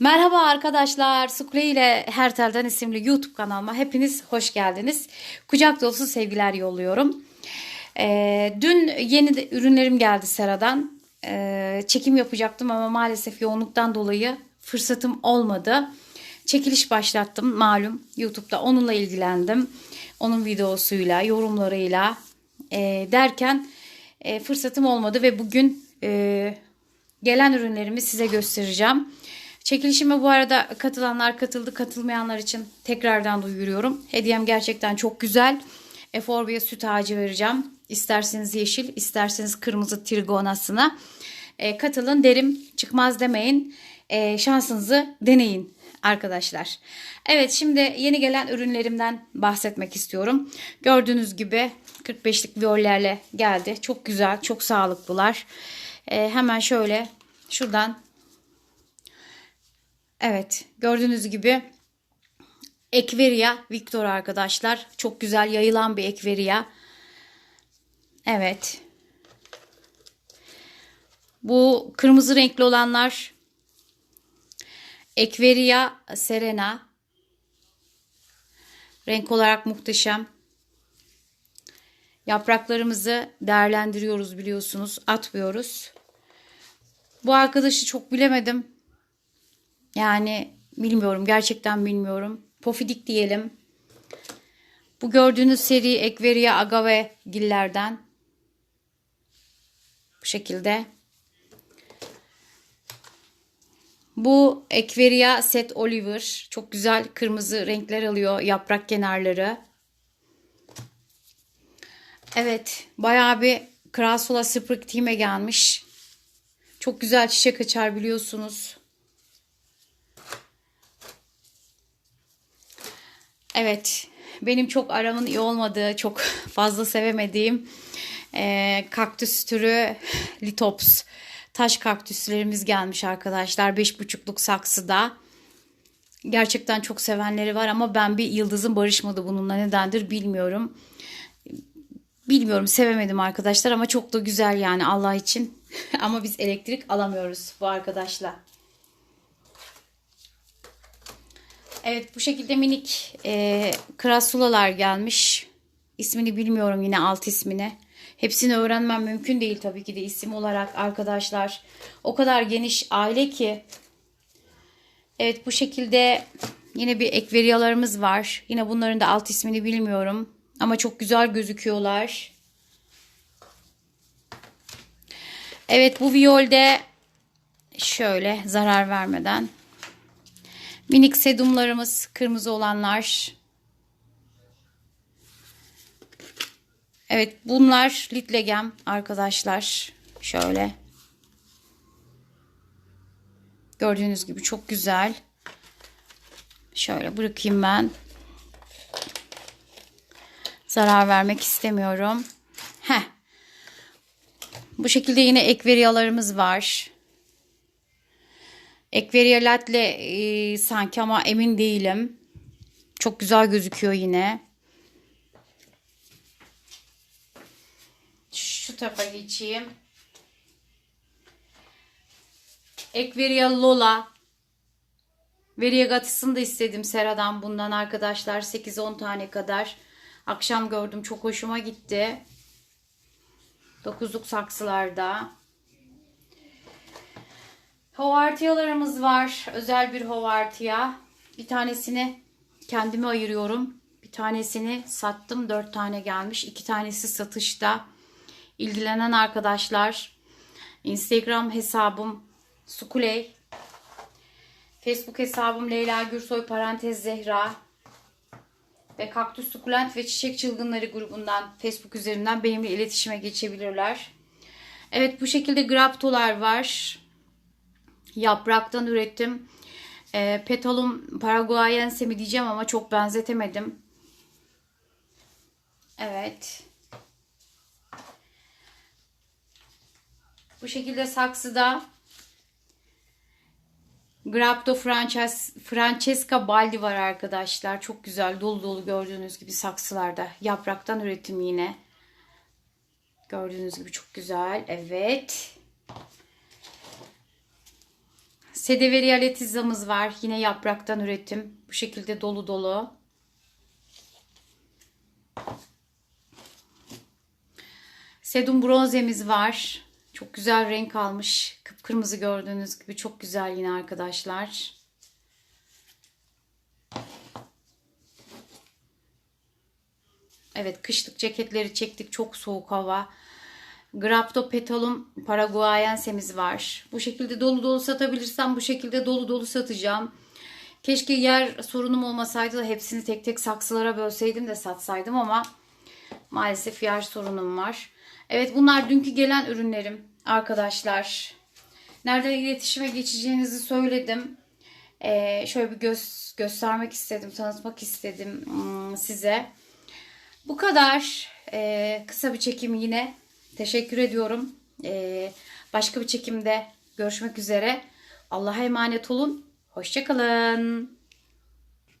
Merhaba arkadaşlar. Sukle ile Hertel'den isimli YouTube kanalıma hepiniz hoş geldiniz. Kucak dolusu sevgiler yolluyorum. Ee, dün yeni de ürünlerim geldi Sera'dan. Ee, çekim yapacaktım ama maalesef yoğunluktan dolayı fırsatım olmadı. Çekiliş başlattım malum YouTube'da onunla ilgilendim. Onun videosuyla, yorumlarıyla e, derken e, fırsatım olmadı ve bugün e, gelen ürünlerimi size göstereceğim. Çekilişime bu arada katılanlar katıldı, katılmayanlar için tekrardan duyuruyorum. Hediyem gerçekten çok güzel. Eforbiya süt ağacı vereceğim. İsterseniz yeşil, isterseniz kırmızı trigonasına. E, katılın derim, çıkmaz demeyin. E, şansınızı deneyin arkadaşlar. Evet şimdi yeni gelen ürünlerimden bahsetmek istiyorum. Gördüğünüz gibi 45'lik viyollerle geldi. Çok güzel, çok sağlıklılar. E, hemen şöyle şuradan Evet gördüğünüz gibi Ekveria Victor arkadaşlar. Çok güzel yayılan bir Ekveria. Evet. Bu kırmızı renkli olanlar Ekveria Serena. Renk olarak muhteşem. Yapraklarımızı değerlendiriyoruz biliyorsunuz. Atmıyoruz. Bu arkadaşı çok bilemedim. Yani bilmiyorum gerçekten bilmiyorum. Pofidik diyelim. Bu gördüğünüz seri Ekveria agave gillerden. Bu şekilde. Bu Ekveria Set Oliver. Çok güzel kırmızı renkler alıyor yaprak kenarları. Evet bayağı bir Krasula Sprigtime gelmiş. Çok güzel çiçek açar biliyorsunuz. Evet, benim çok aramın iyi olmadığı, çok fazla sevemediğim e, kaktüs türü litops taş kaktüslerimiz gelmiş arkadaşlar. Beş buçukluk saksıda. Gerçekten çok sevenleri var ama ben bir yıldızım barışmadı bununla nedendir bilmiyorum. Bilmiyorum sevemedim arkadaşlar ama çok da güzel yani Allah için. ama biz elektrik alamıyoruz bu arkadaşla. Evet bu şekilde minik e, krasulalar gelmiş. İsmini bilmiyorum yine alt ismini. Hepsini öğrenmem mümkün değil tabii ki de isim olarak arkadaşlar. O kadar geniş aile ki. Evet bu şekilde yine bir ekveriyalarımız var. Yine bunların da alt ismini bilmiyorum. Ama çok güzel gözüküyorlar. Evet bu viyolde şöyle zarar vermeden Minik sedumlarımız kırmızı olanlar. Evet bunlar litlegem arkadaşlar. Şöyle. Gördüğünüz gibi çok güzel. Şöyle bırakayım ben. Zarar vermek istemiyorum. Heh. Bu şekilde yine ekveriyalarımız var. Ekveriyalat'le e, sanki ama emin değilim. Çok güzel gözüküyor yine. Şu tarafa geçeyim. Ekveria Lola. Variegatısını da istedim Sera'dan bundan arkadaşlar. 8-10 tane kadar. Akşam gördüm. Çok hoşuma gitti. 9'luk saksılarda. Hovartiyalarımız var. Özel bir hovartiya. Bir tanesini kendime ayırıyorum. Bir tanesini sattım. Dört tane gelmiş. İki tanesi satışta. İlgilenen arkadaşlar. Instagram hesabım Sukuley. Facebook hesabım Leyla Gürsoy parantez Zehra. Ve Kaktüs Sukulent ve Çiçek Çılgınları grubundan Facebook üzerinden benimle iletişime geçebilirler. Evet bu şekilde graptolar var yapraktan ürettim. E, petalum paraguayense mi diyeceğim ama çok benzetemedim. Evet. Bu şekilde saksıda Grapto Frances Francesca Baldi var arkadaşlar. Çok güzel dolu dolu gördüğünüz gibi saksılarda. Yapraktan üretim yine. Gördüğünüz gibi çok güzel. Evet. Sedeveri aletizamız var. Yine yapraktan üretim. Bu şekilde dolu dolu. Sedum bronzemiz var. Çok güzel renk almış. Kıpkırmızı gördüğünüz gibi çok güzel yine arkadaşlar. Evet kışlık ceketleri çektik. Çok soğuk hava. Graptopetalum paraguayensemiz var. Bu şekilde dolu dolu satabilirsem bu şekilde dolu dolu satacağım. Keşke yer sorunum olmasaydı da hepsini tek tek saksılara bölseydim de satsaydım ama maalesef yer sorunum var. Evet bunlar dünkü gelen ürünlerim arkadaşlar. Nereden iletişime geçeceğinizi söyledim. Ee, şöyle bir göz, göstermek istedim, tanıtmak istedim hmm, size. Bu kadar. Ee, kısa bir çekim yine. Teşekkür ediyorum. Ee, başka bir çekimde görüşmek üzere. Allah'a emanet olun. Hoşçakalın.